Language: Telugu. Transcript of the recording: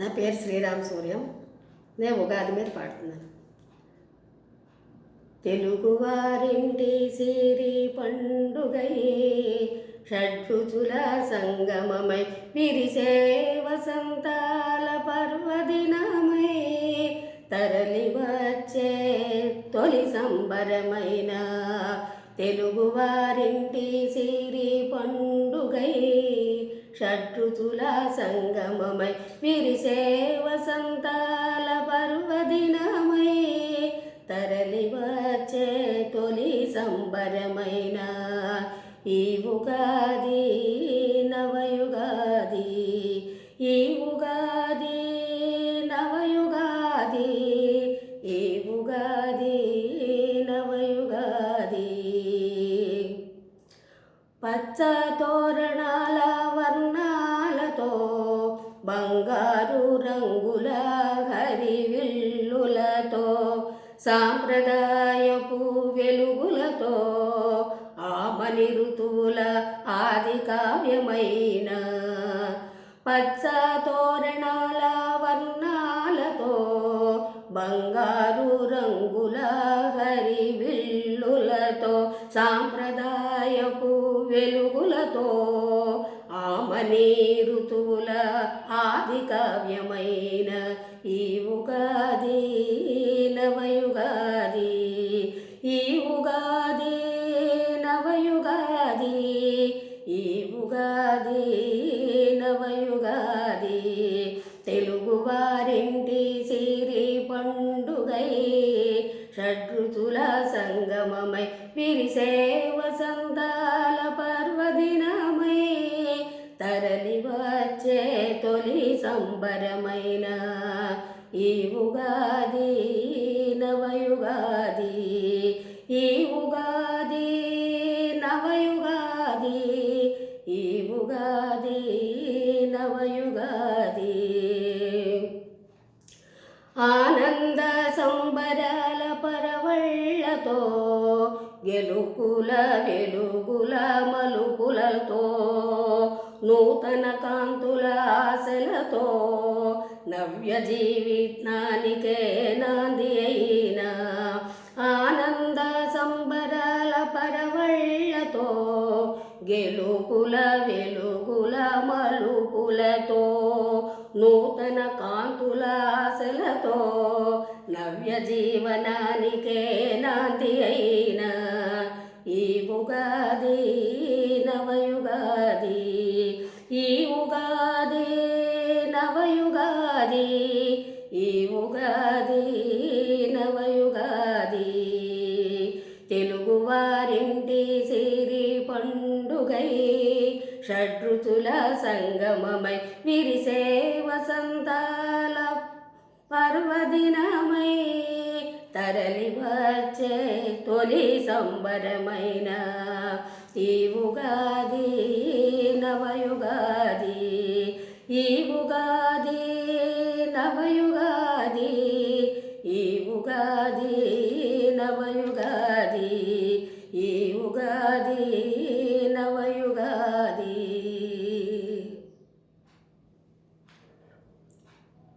నా పేరు శ్రీరామ్ సూర్యం. నేను ఉగాది మీద పాడుతున్నాను. తెలుగువారింటి సిరి పండుగయే షడ్రుచుల సంగమమై విరిసే వసంతాల పర్వదినమై తరలి వచ్చే తొలి సంబరమైన తెలుగువారింటి సిరి పండుగై షడ్రుచుల సంగమమై విరిసే వసంతాల పర్వదినమై తరలి వచ్చే తొలి సంబరమైన ఈ ఉగాది నవయుగాది ఈ ఉగాది నవయుగాది ఈ ఉగాది నవయుగాది. పచ్చ తోరణ సాంప్రదాయపు వెలుగులతో ఆమని ఋతువుల ఆది కావ్యమైన పచ్చ తోరణాల వర్ణాలతో బంగారు రంగుల హరివిల్లులతో సాంప్రదాయపు వెలుగులతో ఆమనే ఋతువుల ఆది కావ్యమైన ఈ ఉగాది నవయుగాది ఈ ఉగాది నవయుగాది ఈ ఉగాది నవయుగాది తెలుగువారింటి సిరి పండుగై షడ్రుచుల సంగమమై విరిసే వసంతాల పర్వదినమై సంబరమైన ఈ ఉగాది నవయుగాది ఈ ఉగాది నవయుగాది ఈ ఉగాది నవయుగాది. ఆనంద సంబరాల పరవళ్ళతో గెలుపుల వెలుగుల మలుపులతో నూతన కాంతుల ఆశలతో నవ్య జీవితానికే నాంది అయిన ఆనంద సంబరాల పరవళ్ళతో గెలుపుల వెలుగుల మలుపులతో నూతన కాంతుల ఆశలతో నవ్య జీవనానికే నాంది అయిన ఈ ఉగాది నవయుగాది షడ్రుతుల సంగమమై విరిసే వసంతాల పర్వదినమై తరలి వచ్చే తొలి సంబరమైన తీవుగాది నవయుగాది ఈ ఉగాది నవయుగాది ఈ ఉగాది నవయుగాది ఈ ఉగాది